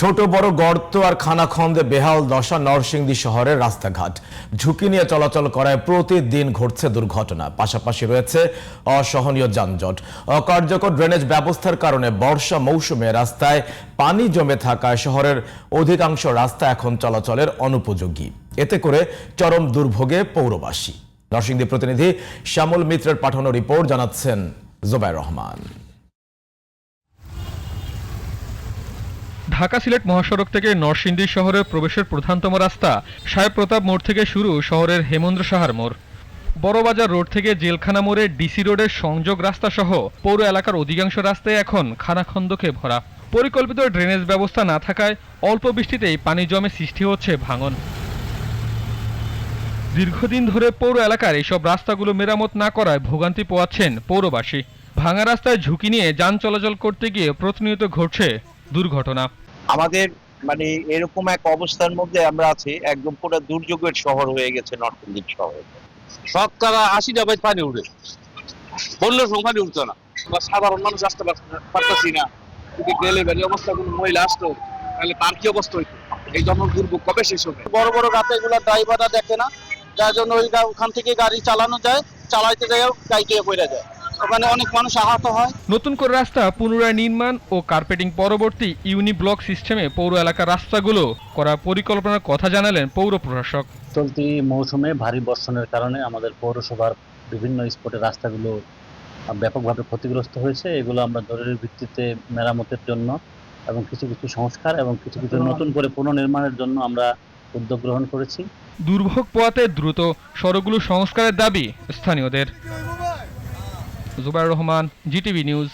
ছোট, বড় গর্ত আর খানাখন্দে বেহাল দশা নরসিংদী শহরের রাস্তাঘাট। ঝুঁকি নিয়ে চলাচল করায় প্রতিদিন ঘটছে দুর্ঘটনা। পাশাপাশি রয়েছে অসহনীয় যানজট। অকার্যকর ড্রেনেজ ব্যবস্থার কারণে বর্ষা মৌসুমে রাস্তায় পানি জমে থাকায় শহরের অধিকাংশ রাস্তা এখন চলাচলের অনুপযোগী। এতে করে চরম দুর্ভোগে পৌরবাসী। নরসিংদী প্রতিনিধি শ্যামল মিত্রের পাঠানো রিপোর্ট জানাচ্ছেন জোবাইর রহমান। ঢাকা সিলেট মহাসড়ক থেকে নরসিংদী শহরের প্রবেশের প্রধানতম রাস্তা সাহেব প্রতাপ মোড় থেকে শুরু শহরের হেমন্দ্র সাহার মোড়। বড়বাজার রোড থেকে জেলখানা মোড়ে ডিসি রোডের সংযোগ রাস্তা সহ পৌর এলাকার অধিকাংশ রাস্তায় এখন খানাখন্দকে ভরা। পরিকল্পিত ড্রেনেজ ব্যবস্থা না থাকায় অল্প বৃষ্টিতেই পানি জমে সৃষ্টি হচ্ছে ভাঙন। দীর্ঘদিন ধরে পৌর এলাকার এইসব রাস্তাগুলো মেরামত না করায় ভোগান্তি পোয়াচ্ছেন পৌরবাসী। ভাঙা রাস্তায় ঝুঁকি নিয়ে যান চলাচল করতে গিয়ে প্রতিনিয়ত ঘটছে দুর্ঘটনা। আমাদের মানে এরকম এক অবস্থার মধ্যে আমরা আছি একদম পুরো দুর্যোগের শহর হয়ে গেছে নর্থ ইন্ডিয়ান শহর শতকরা আশিটা বাইশ পানি উঠে বললেও সঙ্গে পানি উঠতো না। আমরা সাধারণ মানুষ আসতে পারছি- পারতাছি না। যদি গেলে বেলে অবস্থা কোনো মহিলা আসতো তাহলে তার কি অবস্থা হইতো? এই জন্য দুর্ভোগ কবে শেষ হবে? বড় বড় রাতে এগুলো ড্রাইভাররা দেখে না যার জন্য ওই ওখান থেকে গাড়ি চালানো যায় চালাইতে যায় গাইকে পড়ে যায়। ওখানে অনেক মানুষ আহত হয়। নতুন করে রাস্তা পুনরায় নির্মাণ ও কার্পেটিং পরবর্তী ইউনি ব্লক সিস্টেমে পৌর এলাকার রাস্তাগুলো করার পরিকল্পনার কথা জানালেন পৌর প্রশাসক। চলতি মৌসুমে ভারী বর্ষণের কারণে আমাদের পৌরসভার বিভিন্ন স্পটে রাস্তাগুলো ব্যাপকভাবে ক্ষতিগ্রস্ত হয়েছে। এগুলো আমরা জরুরি ভিত্তিতে মেরামতের জন্য এবং কিছু কিছু সংস্কার এবং কিছু কিছু নতুন করে পুনর্নির্মাণের জন্য আমরা উদ্যোগ গ্রহণ করেছি। দুর্ভোগ পোয়াতে দ্রুত সড়কগুলো সংস্কারের দাবি স্থানীয়দের। Zubair Rahman GTV news.